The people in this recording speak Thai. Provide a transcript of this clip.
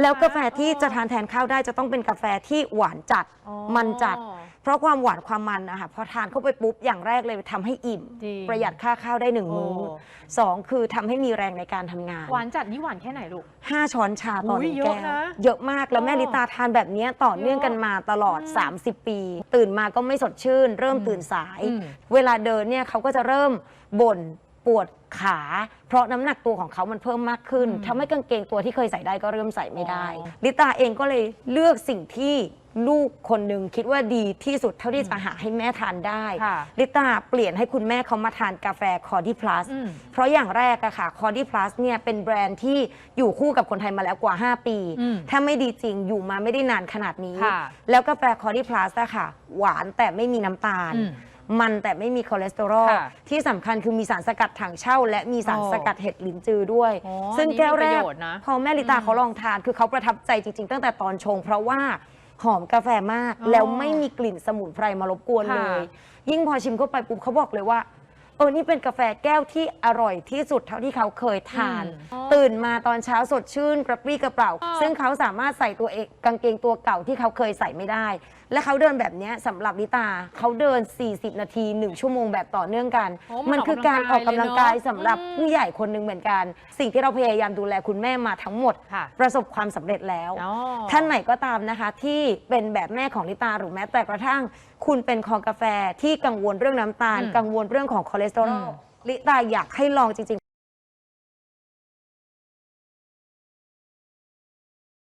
แล้วกาแฟที่จะทานแทนข้าวได้จะต้องเป็นกาแฟที่หวานจัดอ๋อ มันจัด เพราะความหวานความมันนะคะพอทานเข้าไปปุ๊บอย่างแรกเลยทำให้อิ่ม จริงประหยัดค่าข้าวได้หนึ่งโอ้มื้อสองคือทำให้มีแรงในการทำงาน หวานจัดนี่หวานแค่ไหนลูก ห้าช้อนชาต่อหอุ๊ยนึ่งเยแก้อะวนะเยอะมากแล้วแม่เยอะลิตาทานแบบเนี้ยต่อเนื่องกันมาตลอดอืม30 ปี ตื่นมาก็ไม่สดชื่น เริ่มอืมตื่นสาย อืมเวลาเดินเนี่ยเขาก็จะเริ่มบ่น ปวดขา เพราะน้ำหนักตัวของเขามันเพิ่มมากขึ้นอืมทำให้กางเกงตัวที่เคยใส่ได้ก็เริ่มใส่ไม่ได้อ๋อลิตาเองก็เลยเลือกสิ่งที่ลูกคนหนึ่งคิดว่าดีที่สุดเท่าที่จะหาให้แม่ทานได้ค่ะ ลิตาเปลี่ยนให้คุณแม่เขามาทานกาแฟคอร์ดี้พลัสอืมเพราะอย่างแรกอะค่ะคอร์ดี้พลัสเนี่ยเป็นแบรนด์ที่อยู่คู่กับคนไทยมาแล้วกว่า 5 ปี อืมถ้าไม่ดีจริงอยู่มาไม่ได้นานขนาดนี้ ค่ะแล้วกาแฟคอร์ดี้พลัสอะค่ะ หวานแต่ไม่มีน้ำตาล อืม มันแต่ไม่มีคอเลสเตอรอลค่ะที่สำคัญคือมีสารสกัดถังเช่า และมีสารโอ้สกัดเห็ดหลินจือด้วยโอ้ซึ่งอันนี้แก้วแรมีกประโยชน์นะ พอแม่ลิตาอืมเขาลองทานคือเขาประทับใจจริง ๆ ตั้งแต่ตอนชง เพราะว่าหอมกาแฟมาก อ๋อแล้วไม่มีกลิ่นสมุนไพรมารบกวนค่ะ เลย ยิ่งพอชิมเข้าไปปุ๊บเขาบอกเลยว่า เออนี่เป็นกาแฟแก้วที่อร่อยที่สุดเท่าที่เขาเคยทาน อืม ตื่นมาตอนเช้าสดชื่นกระปรี้กระเป๋าอ๋อซึ่งเขาสามารถใส่ตัวเองกางเกงตัวเก่าที่เขาเคยใส่ไม่ได้ และเขาเดินแบบเนี้ยสำหรับลิตาเขาเดิน 40 นาที 1 ชั่วโมงแบบต่อเนื่องกัน โอ้มันมันคือการออกกำลังกายเลยเนอะ สำหรับอืมผู้ใหญ่คนหนึ่งเหมือนกัน สิ่งที่เราพยายามดูแลคุณแม่มาทั้งหมด ค่ะประสบความสำเร็จแล้ว อ๋อ ท่านไหนก็ตามนะคะ ที่เป็นแบบแม่ของลิตาหรือแม้แต่กระทั่ง คุณเป็นคอกาแฟที่กังวลเรื่องน้ำตาล อืมกังวลเรื่องของคอเลสเตอรอลอืมลิตาอยากให้ลองจริง